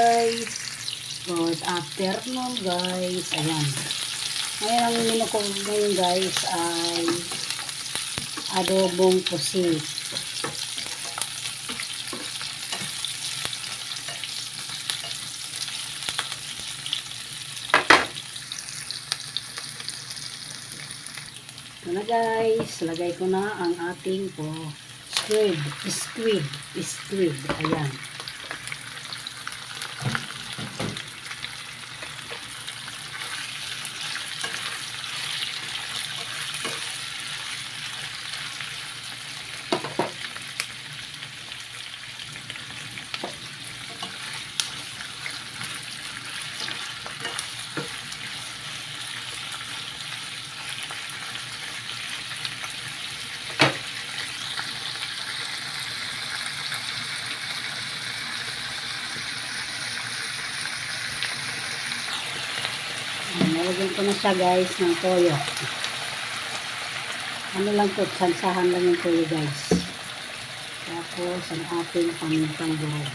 guys. Good afternoon guys. Ayan. Ngayon ang menu ko guys ay adobong pusit. Ito na guys. Lagay ko na ang ating po squid. Squid. Squid. Ayan. Nalagyan ko na siya guys ng toyo. Ano lang to, sansahan lang yung toyo guys. Tapos ang ating pamintang durog.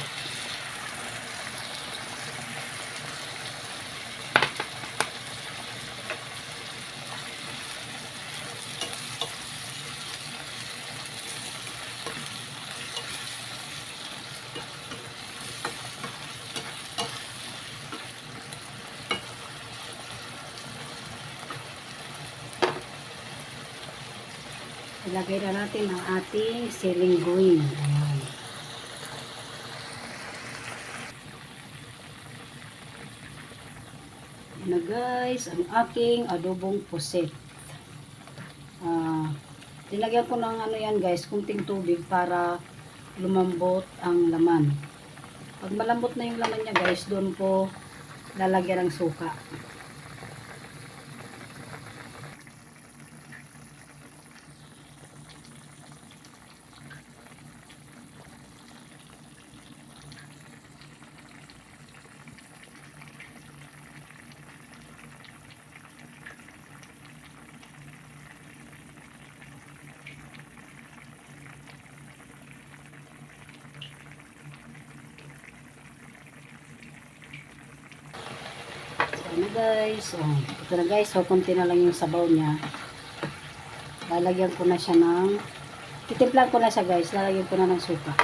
Ilagay na natin ang ating silingguin. Ayan. Ayan na guys, ang aking adobong pusit. Ah, Tinagyan ko ng ano yan guys, kunting tubig para lumambot ang laman. Pag malambot na yung laman niya guys, doon po lalagyan ng suka. Ano guys, oh, ito na guys, so konti na lang yung sabaw niya. Lalagyan ko na siya ng, titimplan ko na siya guys, lalagyan ko na ng suka.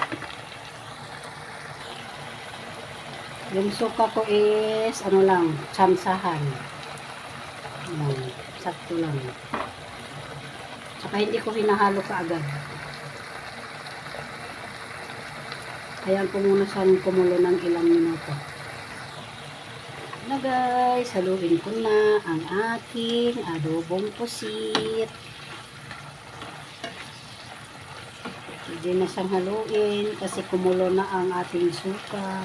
Yung suka ko is, ano lang, tsamsahan. Yan, sakto lang. Saka hindi ko hinahalo kaagad. Ayan ko muna siyang kumulo ng ilang minuto. Na guys, haluin ko na ang aking adobong pusit. Pwede na siyang haluin kasi kumulo na ang ating suka.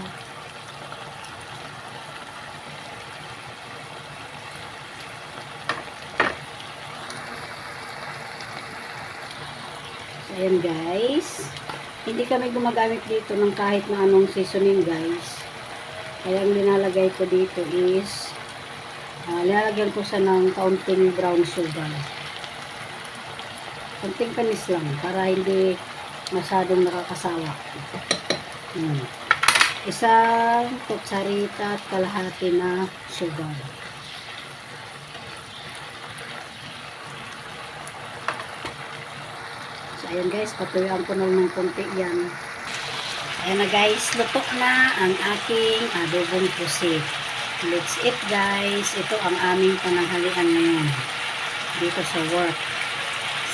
So, ayan guys. Hindi kami gumagamit dito ng kahit na anong seasoning guys. Kaya ang linalagay ko dito is uh, linalagyan ko siya ng kaunting brown sugar. Kaunting panis lang para hindi masyadong nakakasawa. Hmm. Isang kutsarita at kalahati na sugar. So, ayan guys, patuyuan ko na ng konti yan. Ayan na guys, luto na ang aking adobong pusit. Let's eat guys. Ito ang aming pananghalian ngayon. Dito sa work.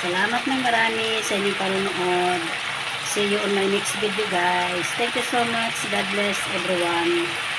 Salamat ng marami sa inyong panunood. See you on my next video guys. Thank you so much. God bless everyone.